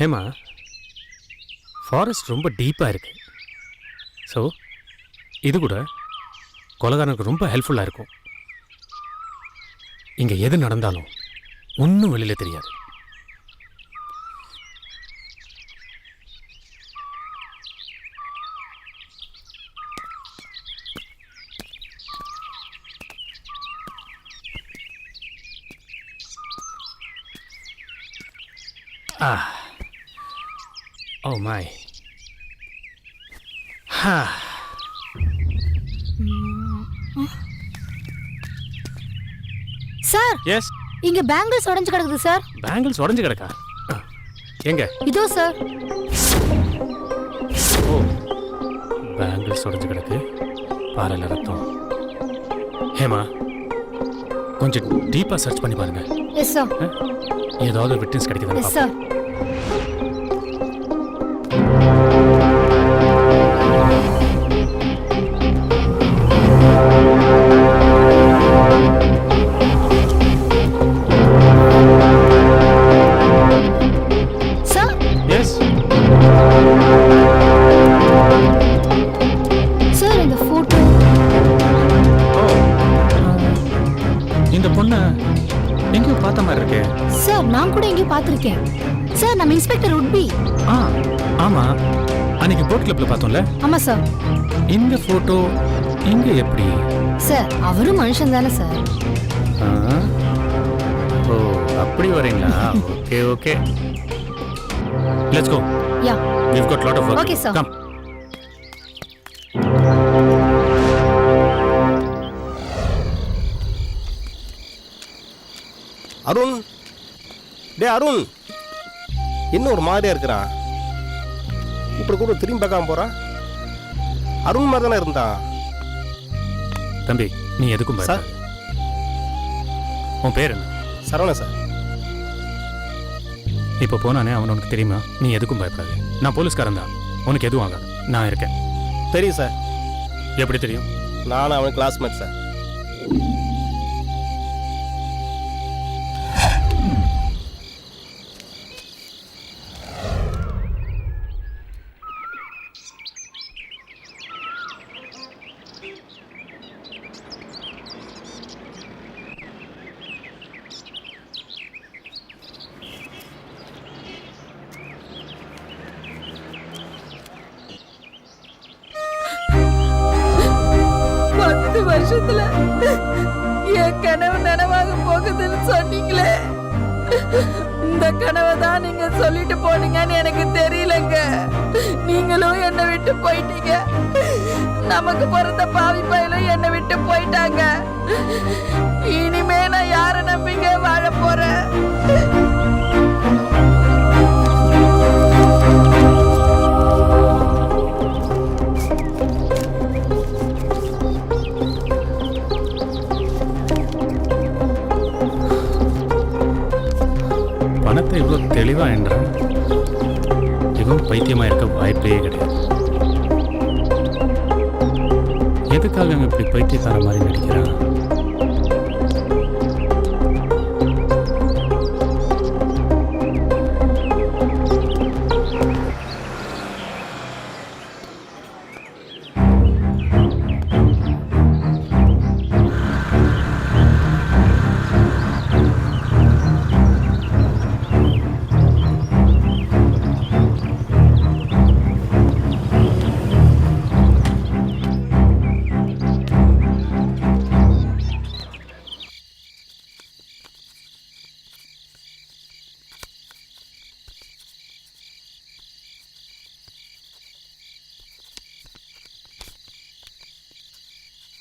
Hema forest ரொம்ப டீப்பாக இருக்கு ஸோ இது கூட கொலகாரனுக்கு ரொம்ப ஹெல்ப்ஃபுல்லாக இருக்கும் இங்கே எது நடந்தாலும் ஒன்றும் வெளியில் தெரியாது Ah. Oh my. Ha. Sir yes இங்க பேங்கிள்ஸ் உடைஞ்சு கிடக்குது சார் பேங்கிள்ஸ் உடஞ்சு கிடக்கா. எங்க? இதோ சார் ஓ. பேங்கிள்ஸ் உடஞ்சு கிடக்கு. பாறையில் ரத்தம். ஹேமா கொஞ்சம் டீப்பாக சர்ச் பண்ணி பாருங்க. Yes sir? ஏதாவது விட்னஸ் கிடைக்குதுன்னு எஸ் சார் மாதிரி இருக்கே. சார் நான் கூட எங்கேயோ பார்த்திருக்கேன். சார் நம்ம இன்ஸ்பெக்டர் உட்பி ஆ ஆமா. அன்னைக்கு போட் கிளப்ல பார்த்தோம்ல? ஆமா சார். இந்த போட்டோ இங்க எப்படி? சார் அவரும் மனுஷன் தானே சார்? ஓ அப்படி வரீங்களா? Okay okay. Let's go yeah. We've got lot of work. Okay, sir. come. Arun. டே அருண். என்ன ஒரு மாதிரியா இருக்கிறான் இப்படி கூட திரும்பி பார்க்காம போறான் அருண் மாதிரி தானே இருந்தான் தம்பி நீ எதுக்கும் சார். உன் பேர் என்ன? சரவணா சார். இப்போ போனானே அவன் உனக்கு தெரியுமா? நீ எதுக்கும் பயப்படாத. நான் போலீஸ்காரன் தான். உனக்கு எதுவும் ஆகாது. நான் இருக்கேன். தெரியும் சார். எப்படி தெரியும்? நானும் அவன் கிளாஸ்மேட் சார். நனவாக சொன்னீங்களே? இந்த கனவை தான் நீங்க சொல்லிட்டு போனீங்கன்னு எனக்கு தெரியலங்க. நீங்களும் என்னை விட்டு போயிட்டீங்க. நமக்கு பிறந்த பாவி பயலும் என்னை விட்டு போயிட்டாங்க. இனிமே நான் யாரை நம்பிங்க வாழ போறேன்? இவ்வளோ தெளிவா என்றான் இவன் பைத்தியமா இருக்க வாய்ப்பே கிடையாது. எதுக்காக அவன் இப்படி பைத்தியக்கார மாதிரி நடிக்கிறான்?